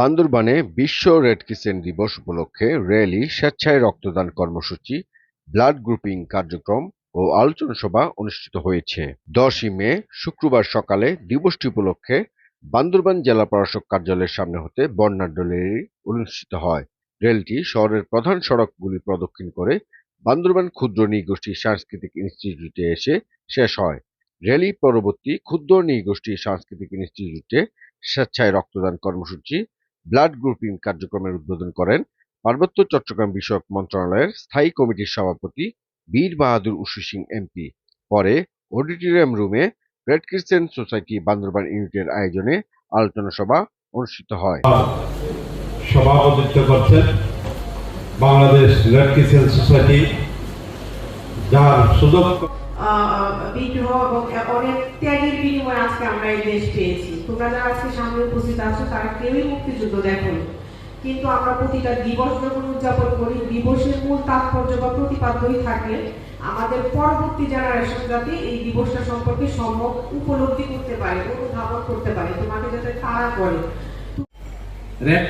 বান্দরবানে বিশ্ব red crescent দিবস উপলক্ষে র্যালি, স্বেচ্ছায় রক্তদান কর্মসূচি, ব্লাড গ্রুপিং কার্যক্রম ও আলোচনা সভা অনুষ্ঠিত হয়েছে। দশই মে, শুক্রবার সকালে দিবসটি উপলক্ষে বান্দরবান জেলা প্রশাসক কার্যালয়ের সামনে হতে বর্ণাঢ্য র্যালি অনুষ্ঠিত হয়। রেলটি শহরের প্রধান সড়কগুলি প্রদক্ষিণ করে বান্দরবান ক্ষুদ্র নৃগোষ্ঠী সাংস্কৃতিক ইনস্টিটিউটে এসে শেষ হয়। র্যালি পরবর্তী ক্ষুদ্র নৃগোষ্ঠী সাংস্কৃতিক ইনস্টিটিউটে স্বেচ্ছায় রক্তদান কর্মসূচি ব্লাড গ্রুপিং কার্যক্রমের উদ্বোধন করেন পার্বত্য চট্টগ্রাম বিষয়ক মন্ত্রণালয়ের স্থায়ী কমিটির সভাপতি বীর বাহাদুর উশু সিং এমপি। পরে auditorium room red crescent society Bandarban ইউনিটের আয়োজনে আলোচনা সভা অনুষ্ঠিত হয়। সভাপতিত্ব করছেন বাংলাদেশ রেড ক্রিসেন্ট সোসাইটি, যার সুযোগ বিদ্রোহ এবং অনেক ত্যাগের বিনিময়ে আজকে আমরা এই দেশ পেয়েছি। তোমরা যারা আজকে সামনে উপস্থিত আছো, তারা কেউই মুক্তিযুদ্ধ দেখোনি। কিন্তু আমরা প্রতিটা দিবস যখন উদযাপন করি, দিবসের মূল তাৎপর্য বা প্রতিপাদ্যই থাকে আমাদের পরবর্তী জেনারেশন যাতে এই দিবসটা সম্পর্কে সম্ভব উপলব্ধি করতে পারে, অনুধাবন করতে পারে, তোমাকে যাতে তারা করে। রেড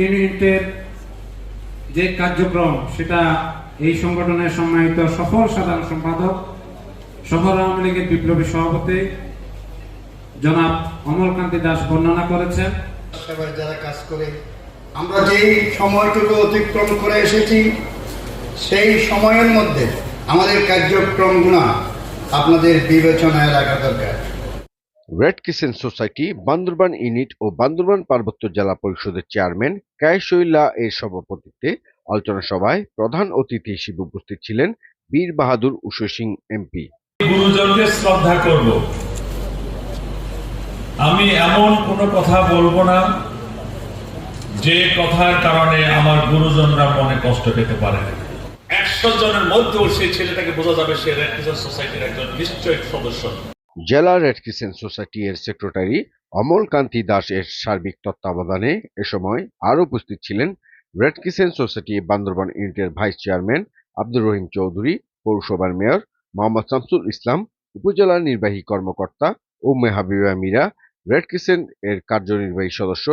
ইউনিটের যে কার্যক্রম, সেটা এই সংগঠনের সম্মানিত সফল সাধারণ সম্পাদক শহর আওয়ামী লীগের বিপ্লবী সভাপতি জনাব অমলকান্তি দাস বর্ণনা করেছেন। যারা কাজ করে আমরা যে সময়টুকু অতিক্রম করে এসেছি সেই সময়ের মধ্যে আমাদের কার্যক্রমগুলো আপনাদের বিবেচনায় রাখা দরকার। Red crescent society Bandarban unit ও বান্দরবান পার্বত্য জেলা পরিষদের চেয়ারম্যান কায়েশৈলা এর সভাপতিত্বে আলোচনা সভায় প্রধান অতিথি হিসেবে উপস্থিত ছিলেন বীর বাহাদুর উষু সিং এমপি। গুরুজনকে শ্রদ্ধা করব। আমি এমন কোনো কথা বলব না যে কথার কারণে আমার গুরুজনরা মনে কষ্ট পেতে পারে একশো জনের মধ্যেও সেই ছেলেটাকে বোঝা যাবে সে রেড ক্রিসেন্ট সোসাইটির একজন নিশ্চয়ই সদস্য। জেলা রেড ক্রিসেন্ট সোসাইটি এর সেক্রেটারি অমল কান্তি দাস এর সার্বিক তত্ত্বাবধানে এ সময় আরও উপস্থিত ছিলেন রেড ক্রিসেন্ট সোসাইটি বান্দরবান ইউনিটের ভাইস চেয়ারম্যান আব্দুর রহিম চৌধুরী পৌরসভার মেয়র মোহাম্মদ শামসুল ইসলাম, উপজেলা নির্বাহী কর্মকর্তা ও মেহাবিবা মীরা রেড ক্রিসেন্ট এর কার্যনির্বাহী সদস্য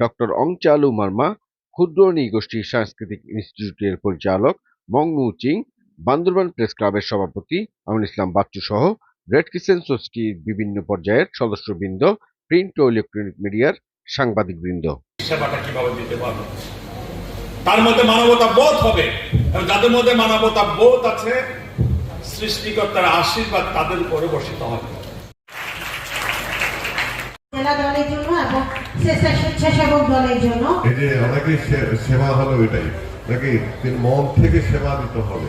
ডক্টর অংচালু মার্মা, ক্ষুদ্র নৃগোষ্ঠী সাংস্কৃতিক ইনস্টিটিউটের পরিচালক মংনু চিং, বান্দরবান প্রেস ক্লাবের সভাপতি আমিন ইসলাম বাচ্চু সহ রেড ক্রিসেন্ট সোসাইটির বিভিন্ন পর্যায়ের সদস্যবৃন্দ, প্রিন্ট ও ইলেকট্রনিক মিডিয়ার সাংবাদিকবৃন্দ। সেবাটা তার মধ্যে মানবতা বোধ হবে যাদের মধ্যে মানবতা বোধ আছে সৃষ্টিকর্তার আশীর্বাদ তাদের উপরে বসিত হবে। জন্য এই যে অনেকে সেবা হলো এটাই। নাকি মন থেকে সেবা দিতে হবে?